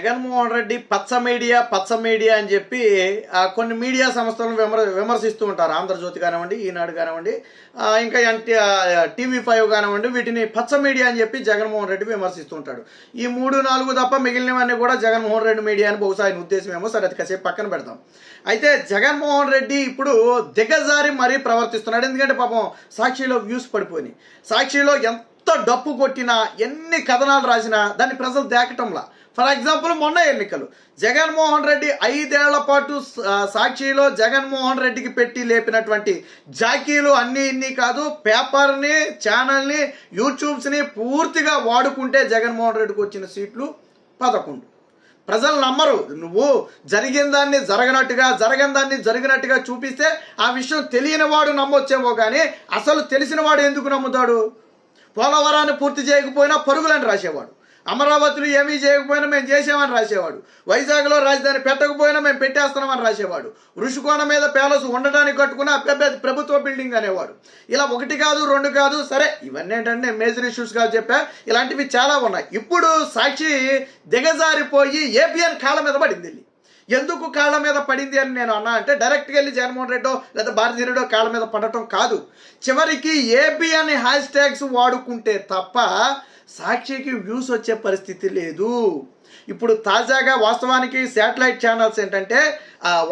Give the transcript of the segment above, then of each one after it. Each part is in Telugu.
జగన్మోహన్ రెడ్డి పచ్చ మీడియా పచ్చ మీడియా అని చెప్పి కొన్ని మీడియా సంస్థలను విమర్ విమర్శిస్తూ ఉంటారు. ఆంధ్రజ్యోతి కానివ్వండి ఈనాడు కానివ్వండి ఇంకా ఎన్టీ టీవీ ఫైవ్ కానివ్వండి వీటిని పచ్చ మీడియా అని చెప్పి జగన్మోహన్ రెడ్డి విమర్శిస్తూ ఉంటాడు. ఈ మూడు నాలుగు తప్ప మిగిలినవన్నీ కూడా జగన్మోహన్ రెడ్డి మీడియా అని బహుశా ఆయన ఉద్దేశం ఏమో. సరే అది కాసేపు పక్కన పెడతాం. అయితే జగన్మోహన్ రెడ్డి ఇప్పుడు దిగజారి మరీ ప్రవర్తిస్తున్నాడు. ఎందుకంటే పాపం సాక్షిలో వ్యూస్ పడిపోయినాయి. సాక్షిలో ఎంత ఎంత డప్పు కొట్టినా ఎన్ని కథనాలు రాసినా దాన్ని ప్రజలు దేకటంలా. ఫర్ ఎగ్జాంపుల్ మొన్న ఎన్నికలు. జగన్మోహన్ రెడ్డి ఐదేళ్ళ పాటు సాక్షిలో జగన్మోహన్ రెడ్డికి పెట్టి లేపినటువంటి జాకీలు అన్నీ ఇన్ని కాదు పేపర్ని ఛానల్ని యూట్యూబ్స్ని పూర్తిగా వాడుకుంటే జగన్మోహన్ రెడ్డికి వచ్చిన సీట్లు పదకొండు. ప్రజలు నమ్మరు. నువ్వు జరిగిన దాన్ని జరగనట్టుగా జరగని దాన్ని జరిగినట్టుగా చూపిస్తే ఆ విషయం తెలియని వాడు నమ్మొచ్చేమో కానీ అసలు తెలిసిన వాడు ఎందుకు నమ్ముతాడు? పోలవరాన్ని పూర్తి చేయకపోయినా పరుగులని రాసేవాడు. అమరావతిలో ఏమీ చేయకపోయినా మేము చేసామని రాసేవాడు. వైజాగ్లో రాజధాని పెట్టకపోయినా మేము పెట్టేస్తున్నామని రాసేవాడు. ఋషికోణ మీద ప్యాలెస్ ఉండడానికి కట్టుకున్న అబ్బే ప్రభుత్వ బిల్డింగ్ అనేవాడు. ఇలా ఒకటి కాదు రెండు కాదు సరే ఇవన్నీ ఏంటంటే మేజర్ ఇష్యూస్ కాదు చెప్పా. ఇలాంటివి చాలా ఉన్నాయి. ఇప్పుడు సాక్షి దిగజారిపోయి ఏపీఎన్ కాళ్ళ మీద పడింది ఎందుకు కాళ్ళ మీద పడింది అని నేను అన్నా అంటే డైరెక్ట్గా వెళ్ళి జగన్మోహన్ రెడ్డో లేదా భారతీయ రెడ్డో కాళ్ళ మీద పడటం కాదు. చివరికి ఏపీ అని హ్యాష్ ట్యాగ్స్ వాడుకుంటే తప్ప సాక్షికి వ్యూస్ వచ్చే పరిస్థితి లేదు. ఇప్పుడు తాజాగా వాస్తవానికి శాటిలైట్ ఛానల్స్ ఏంటంటే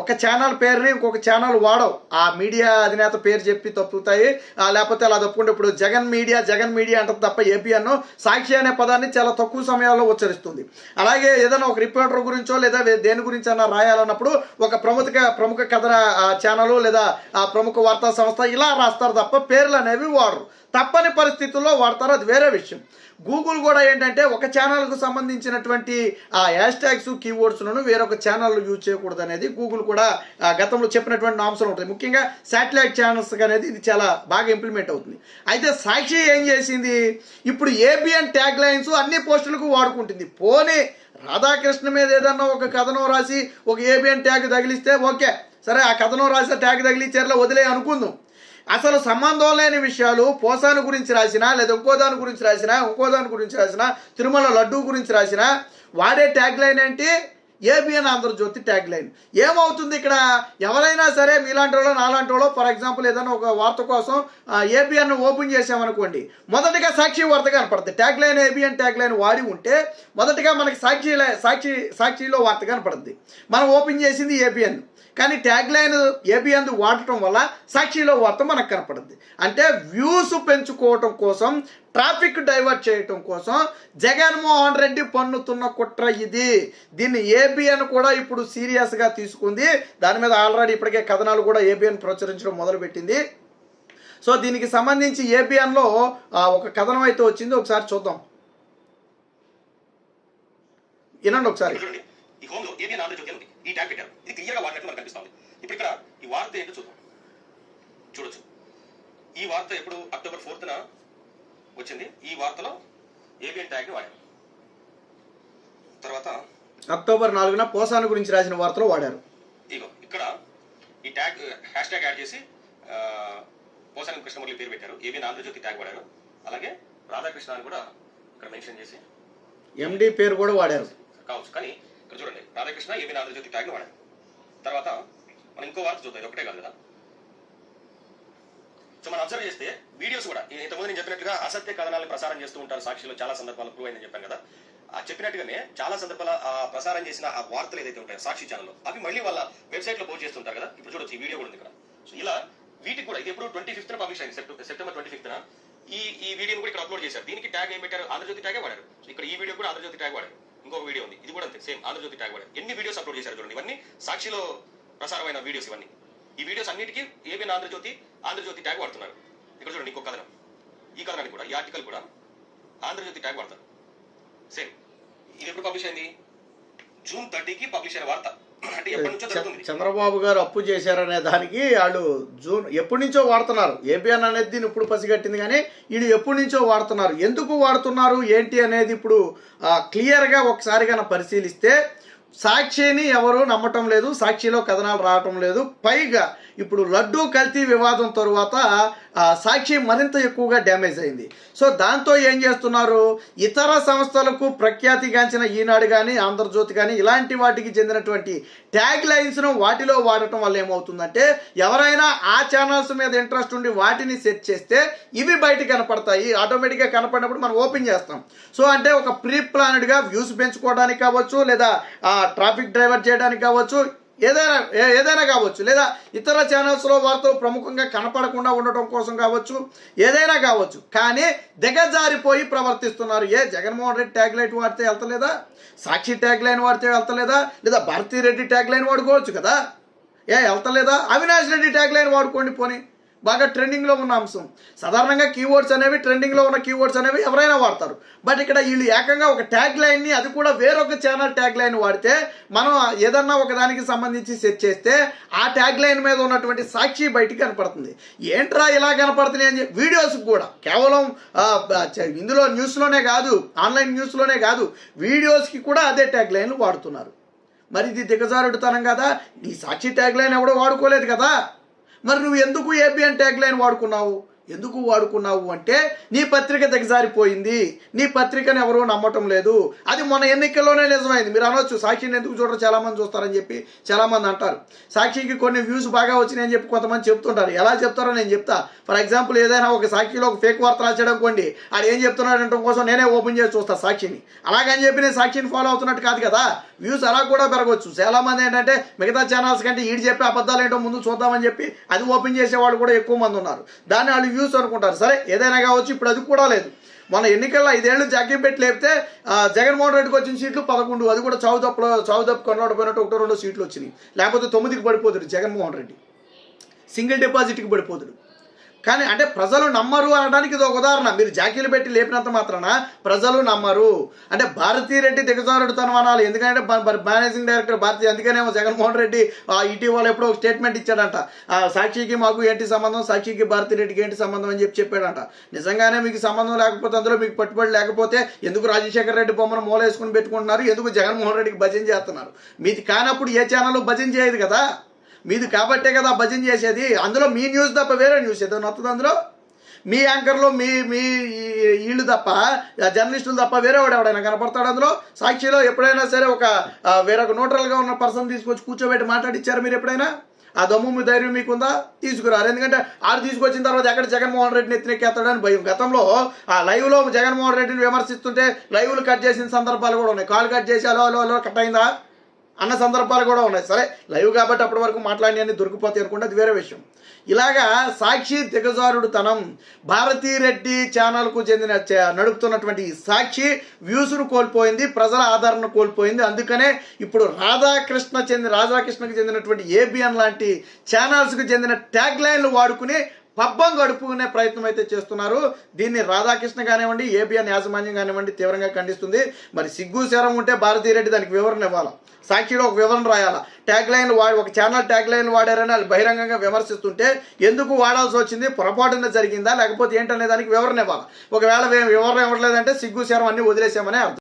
ఒక ఛానల్ పేరుని ఇంకొక ఛానల్ వాడవు. ఆ మీడియా అధినేత పేరు చెప్పి తప్పుతాయి. లేకపోతే అలా తప్పుకుంటే ఇప్పుడు జగన్ మీడియా జగన్ మీడియా అంటారు తప్ప ఏపీ సాక్షి అనే పదాన్ని చాలా తక్కువ సమయాల్లో ఉచ్చరిస్తుంది. అలాగే ఏదైనా ఒక రిపోర్టర్ గురించో లేదా దేని గురించి అన్నా రాయాలన్నప్పుడు ఒక ప్రముఖ ప్రముఖ కథన ఛానల్ లేదా ఆ ప్రముఖ వార్తా సంస్థ ఇలా రాస్తారు తప్ప పేర్లు అనేవి వాడరు. తప్పని పరిస్థితుల్లో వాడతారు. అది వేరే విషయం. గూగుల్ కూడా ఏంటంటే ఒక ఛానల్కు సంబంధించినటువంటి ఆ హ్యాష్ ట్యాగ్స్ కీవర్డ్స్లను వేరొక ఛానల్ యూజ్ చేయకూడదు అనేది గూగుల్ కూడా గతంలో చెప్పినటువంటి అంశాలు ఉంటాయి. ముఖ్యంగా శాటిలైట్ ఛానల్స్ అనేది ఇది చాలా బాగా ఇంప్లిమెంట్ అవుతుంది. అయితే సాక్షి ఏం చేసింది? ఇప్పుడు ఏబిఎన్ ట్యాగ్ లైన్స్ అన్ని పోస్టులకు వాడుకుంటుంది. పోనీ రాధాకృష్ణ మీద ఏదన్నా ఒక కథనం రాసి ఒక ఏబిఎన్ ట్యాగ్ తగిలిస్తే ఓకే. సరే ఆ కథనం రాసిన ట్యాగ్ తగిలిచ్చారులో వదిలే అనుకుందాం. అసలు సంబంధం లేని విషయాలు పోసాను గురించి రాసినా లేదా ఇంకో దాని గురించి రాసినా ఇంకో దాని గురించి రాసినా తిరుమల లడ్డూ గురించి రాసినా వాడే ట్యాగ్ లైన్ ఏంటి? ఏబిఎన్ ఆంధ్రజ్యోతి ట్యాగ్ లైన్ ఏమవుతుంది ఇక్కడ? ఎవరైనా సరే మీలాంటి వాళ్ళు నాలాంటి వాళ్ళు ఫర్ ఎగ్జాంపుల్ ఏదైనా ఒక వార్త కోసం ఏబిఎన్ ఓపెన్ చేసామనుకోండి మొదటిగా సాక్షి వార్త కనపడుతుంది tag line ABN tag line వాడి ఉంటే మొదటిగా మనకి సాక్షి సాక్షి సాక్షిలో వార్త కనపడుతుంది మనం ఓపెన్ చేసింది ఏబిఎన్ కానీ ట్యాగ్ లైన్ ఏబిఎన్ వాడటం వల్ల సాక్షిలో వార్త మనకు కనపడుతుంది అంటే వ్యూస్ పెంచుకోవటం కోసం ట్రాఫిక్ డైవర్ట్ చేయటం కోసం జగన్మోహన్ రెడ్డి పన్నుతున్న కుట్ర ఇది. దీన్ని ఏబిఎన్ కూడా ఇప్పుడు సీరియస్గా తీసుకుంది. దాని మీద ఆల్రెడీ ఇప్పటికే కథనాలు కూడా ఏబిఎన్ ప్రచురించడం మొదలుపెట్టింది. సో దీనికి సంబంధించి ఏబిఎన్లో ఒక కథనం అయితే వచ్చింది. ఒకసారి చూద్దాం. వినండి ఒకసారి. ఈ ఏబిఎన్ ఆంధ్రజ్యోతి ఉంది ఈ ట్యాగ్ పెట్టారు. ఇది వాడినట్టు మనకు కనిపిస్తుంది ఇప్పుడు ఇక్కడ ఈ వార్త ఏంటో చూద్దాం. చూడొచ్చు. ఈ వార్త ఎప్పుడు? అక్టోబర్ ఫోర్త్న వచ్చింది. ఈ వార్తలో ఏబిఎన్ ట్యాగ్ వాడారు. తర్వాత అక్టోబర్ నాలుగున పోసాను గురించి రాసిన వార్తలో వాడారు. ఇగో ఇక్కడ ఈ ట్యాగ్ హ్యాష్ ట్యాగ్ యాడ్ చేసి ఆ, పోసాని కృష్ణమురళి పేరు పెట్టారు. ఏబిఎన్ ఆంధ్రజ్యోతి ట్యాగ్ వాడారు. అలాగే రాధాకృష్ణ అని కూడా ఇక్కడ మెన్షన్ చేసి ఎండి పేరు కూడా వాడారు. కావచ్చు. కానీ ఇక్కడ చూడండి రాధాకృష్ణ ఏబిఎన్ ఆంధ్రజ్యోతి ట్యాగ్ వాడారు. తర్వాత మనం ఇంకో వార్త చూద్దాం. ఇది ఒకటే కాదు కదా. సో మనం అబ్జర్వ్ చేస్తే వీడియోస్ కూడా ఇంతకుముందు నేను చెప్పినట్లుగా అసత్య కథనాలను ప్రసారం చేస్తూ ఉంటారు. సాక్షిలో చాలా సందర్భాలు ప్రూవ్ అయిందని చెప్పాను కదా. ఆ చెప్పినట్టుగానే చాలా సందర్భాల ప్రసారం చేసిన ఆ వార్తలు ఏదైతే ఉంటాయో సాక్షి ఛానల్లో అవి మళ్ళీ వాళ్ళ వెబ్సైట్లో పోస్ట్ చేస్తుంటారు కదా. ఇప్పుడు చూడొచ్చు ఈ వీడియో కూడా ఉంది ఇక్కడ. సో ఇలా వీటికి కూడా ఇది ఎప్పుడు ట్వంటీ ఫిఫ్త్ పబ్లిష్ అయింది సెప్టెంబర్ ట్వంటీ ఫిఫ్త్ ఈ ఈ వీడియోని కూడా ఇక్కడ అప్లోడ్ చేశారు. దీనికి ట్యాగ్ ఏం పెట్టారు? ఆంధ్రజ్యోతి ట్యాగే వాడారు. సో ఇక్కడ ఈ వీడియో కూడా ఆంధ్రజ్యోతి ట్యాగ్ వాడారు. ఇంకో వీడియో ఉంది. ఇది కూడా అంతే సేమ్ ఆంధ్రజ్యోతి ట్యాగ్ వాడారు. ఎన్ని వీడియోస్ అప్లోడ్ చేశారు చూడండి. ఇవన్నీ సాక్షిలో ప్రసారమైన వీడియోస్ ఇవన్నీ. ఈ వీడియోస్ అన్నిటికీ ఏబిఎన్ ఆంధ్రజ్యోతి ఆంధ్రజ్యోతి ట్యాగ్ వాడుతున్నారు. ఇక్కడ చూడండి ఇంకో కథనం. ఈ కథనానికి కూడా ఈ ఆర్టికల్ కూడా ఆంధ్రజ్యోతి ట్యాగ్ వాడతారు. సేమ్. ఇది ఎప్పుడు పబ్లిష్ అయింది? జూన్ థర్టీకి పబ్లిష్ అయిన వార్త. అంటే ఎప్పటి నుంచో చ- జరుగుతుంది. చంద్రబాబు గారు అప్పు చేశారనే దానికి వాళ్ళు జూన్ ఎప్పటి నుంచో వాడుతున్నారు. ఏబిఎన్ అనేది దీన్ని ఇప్పుడు పసిగట్టింది కానీ వీళ్ళు ఎప్పటి నుంచో వాడుతున్నారు. ఎందుకు వాడుతున్నారు? ఏంటి అనేది ఇప్పుడు క్లియర్గా ఒకసారి కనుక పరిశీలిస్తే సాక్షిని ఎవరూ నమ్మటం లేదు సాక్షిలో కథనాలు రావటం లేదు. పైగా ఇప్పుడు లడ్డూ కల్తీ వివాదం తరువాత సాక్షి మరింత ఎక్కువగా డ్యామేజ్ అయింది. సో దాంతో ఏం చేస్తున్నారు? ఇతర సంస్థలకు ప్రఖ్యాతిగాంచిన ఈనాడు కానీ ఆంధ్రజ్యోతి కానీ ఇలాంటి వాటికి చెందినటువంటి ట్యాగ్ లైన్స్ను వాటిలో వాడటం వల్ల ఏమవుతుందంటే ఎవరైనా ఆ ఛానల్స్ మీద ఇంట్రెస్ట్ ఉండి వాటిని సెట్ చేస్తే ఇవి బయట కనపడతాయి. ఆటోమేటిక్గా కనపడినప్పుడు మనం ఓపెన్ చేస్తాం. సో అంటే ఒక ప్రీ ప్లానెడ్గా వ్యూస్ పెంచుకోవడానికి కావచ్చు లేదా ట్రాఫిక్ డ్రైవర్ చేయడానికి కావచ్చు ఏదైనా ఏ- ఏదైనా కావచ్చు లేదా ఇతర ఛానల్స్లో వార్తలు ప్రముఖంగా కనపడకుండా ఉండటం కోసం కావచ్చు ఏదైనా కావచ్చు కానీ దిగజారిపోయి ప్రవర్తిస్తున్నారు. ఏ జగన్మోహన్ రెడ్డి ట్యాగ్ లైట్ వాడితే వెళ్తలేదా? సాక్షి ట్యాగ్ లైన్ వాడితే వెళ్తలేదా? లేదా భారతీ రెడ్డి ట్యాగ్ లైన్ వాడుకోవచ్చు కదా? ఏ వెళ్తలేదా? అవినాష్ రెడ్డి ట్యాగ్ లైన్ వాడుకోండి పోనీ. బాగా ట్రెండింగ్లో ఉన్న అంశం. సాధారణంగా కీవర్డ్స్ అనేవి ట్రెండింగ్లో ఉన్న కీవర్డ్స్ అనేవి ఎవరైనా వాడతారు. బట్ ఇక్కడ వీళ్ళు ఏకంగా ఒక ట్యాగ్ లైన్ని అది కూడా వేరొక ఛానల్ ట్యాగ్ లైన్ వాడితే మనం ఏదన్నా ఒక దానికి సంబంధించి సెట్ చేస్తే ఆ ట్యాగ్ లైన్ మీద ఉన్నటువంటి సాక్షి బయటికి కనపడుతుంది. ఏంట్రా ఇలా కనపడుతున్నాయి అని చెప్పి వీడియోస్ కూడా. కేవలం ఇందులో న్యూస్లోనే కాదు ఆన్లైన్ న్యూస్లోనే కాదు వీడియోస్కి కూడా అదే ట్యాగ్ లైన్లు వాడుతున్నారు. మరి ఇది దిగజారుడుతనం కదా? నీ సాక్షి ట్యాగ్ లైన్ ఎవడో వాడుకోలేదు కదా? మరి నువ్వు ఎందుకు ఏబిఎన్ ట్యాగ్ లైన్ వాడుకున్నావు? ఎందుకు వాడుకున్నావు అంటే నీ పత్రిక దిగజారిపోయింది నీ పత్రికను ఎవరూ నమ్మటం లేదు. అది మొన్న ఎన్నికల్లోనే నిజమైంది. మీరు అనొచ్చు సాక్షిని ఎందుకు చూడరు? చాలా మంది చూస్తారని చెప్పి చాలామంది అంటారు. సాక్షికి కొన్ని వ్యూస్ బాగా వచ్చినాయని చెప్పి కొంతమంది చెప్తుంటారు. ఎలా చెప్తారో నేను చెప్తా. ఫర్ ఎగ్జాంపుల్ ఏదైనా ఒక సాక్షిలో ఒక ఫేక్ వార్త రాసేయడం అనుకోండి ఆడు ఏం చెప్తున్నాడు అంటే కోసం నేనే ఓపెన్ చేసి చూస్తా సాక్షిని. అలాగని చెప్పి నేను సాక్షిని ఫాలో అవుతున్నట్టు కాదు కదా. వ్యూస్ అలా కూడా పెరగవచ్చు. చాలా మంది ఏంటంటే మిగతా ఛానల్స్ కంటే ఈడు చెప్పే అబద్ధాలు ఏంటో ముందు చూద్దామని చెప్పి అది ఓపెన్ చేసే వాళ్ళు కూడా ఎక్కువ మంది ఉన్నారు. దాన్ని వాళ్ళు వ్యూస్ అనుకుంటారు. సరే ఏదైనా కావచ్చు ఇప్పుడు అది కూడా లేదు. మన ఎన్నికల్లో ఐదేళ్ళు జాగ్యం పెట్టి లేపితే జగన్మోహన్ రెడ్డికి వచ్చిన సీట్లు పదకొండు అది కూడా చావు తప్పులో చావు తప్పు కొనబడిపోయినట్టు ఒకటో రెండో సీట్లు వచ్చినాయి. లేకపోతే తొమ్మిదికి పడిపోతుంది జగన్మోహన్ రెడ్డి. సింగిల్ డిపాజిట్కి పడిపోతుడు. కానీ అంటే ప్రజలు నమ్మరు అనడానికి ఇది ఒక ఉదాహరణ. మీరు జాకీలు పెట్టి లేపినంత మాత్రాన? ప్రజలు నమ్మరు. అంటే భారతీ రెడ్డి దిగజారుడుతనం అనాలి ఎందుకంటే మేనేజింగ్ డైరెక్టర్ భారతీ అందుకనేమో జగన్మోహన్ రెడ్డి ఇటీవల ఎప్పుడో ఒక స్టేట్మెంట్ ఇచ్చాడంట. సాక్షికి మాకు ఏంటి సంబంధం? సాక్షికి భారతీ రెడ్డికి ఏంటి సంబంధం అని చెప్పి చెప్పాడంట. నిజంగానే మీకు సంబంధం లేకపోతే అందులో మీకు పట్టుబడి లేకపోతే ఎందుకు రాజశేఖర రెడ్డి బొమ్మను మూలేసుకుని పెట్టుకుంటున్నారు? ఎందుకు జగన్మోహన్ రెడ్డికి భజన చేస్తున్నారు? మీది కానప్పుడు ఏ ఛానల్ భజన చేయదు కదా? మీది కాబట్టే కదా భజన చేసేది. అందులో మీ న్యూస్ తప్ప వేరే న్యూస్ ఏదో వస్తుంది అందులో? మీ యాంకర్లో మీ మీ ఈ- వీళ్ళు తప్ప జర్నలిస్టులు తప్ప వేరే వాడు ఎవడైనా కనపడతాడు అందులో? సాక్షిలో ఎప్పుడైనా సరే ఒక వేరొక న్యూట్రల్గా ఉన్న పర్సన్ తీసుకొచ్చి కూర్చోబెట్టి మాట్లాడిచ్చారు మీరు ఎప్పుడైనా? ఆ దమ్ము మీ ధైర్యం మీకుందా? తీసుకురారు. ఎందుకంటే ఆడు తీసుకొచ్చిన తర్వాత ఎక్కడ జగన్మోహన్ రెడ్డిని ఎత్తినెక్కేస్తాడని భయం. గతంలో ఆ లైవ్లో జగన్మోహన్ రెడ్డిని విమర్శిస్తుంటే లైవ్లు కట్ చేసిన సందర్భాలు కూడా ఉన్నాయి. కాల్ కట్ చేసి అలో అలో అలో కట్ అయిందా? అన్న సందర్భాలు కూడా ఉన్నాయి. సరే లైవ్ కాబట్టి అప్పటి వరకు మాట్లాడి అని దొరికిపోతాయి అనుకుంటే అది వేరే విషయం. ఇలాగా సాక్షి దిగజారుడు తనం భారతీ రెడ్డి ఛానల్కు చెందిన నడుపుతున్నటువంటి సాక్షి వ్యూస్ను కోల్పోయింది ప్రజల ఆదరణ కోల్పోయింది. అందుకనే ఇప్పుడు రాధాకృష్ణ చెందిన రాధాకృష్ణకు చెందినటువంటి ఏబిఎన్ లాంటి ఛానల్స్కు చెందిన ట్యాగ్ లైన్లు వాడుకుని పబ్బం గడుపుకునే ప్రయత్నం అయితే చేస్తున్నారు. దీన్ని రాధాకృష్ణ కానివ్వండి ఏబిఎన్ యాజమాన్యం కానివ్వండి తీవ్రంగా ఖండిస్తుంది. మరి సిగ్గు శరం ఉంటే భారతీ రెడ్డి దానికి వివరణ ఇవ్వాలి? సాక్షిలో ఒక వివరణ రాయాలా? ట్యాగ్ లైన్ వాడి ఒక ఛానల్ ట్యాగ్ లైన్ వాడారని వాళ్ళు బహిరంగంగా విమర్శిస్తుంటే ఎందుకు వాడాల్సి వచ్చింది? పొరపాటున జరిగిందా? లేకపోతే ఏంటనే దానికి వివరణ ఇవ్వాలి? ఒకవేళ వివరణ ఇవ్వట్లేదంటే సిగ్గు శరం అన్ని వదిలేసామని అర్థం.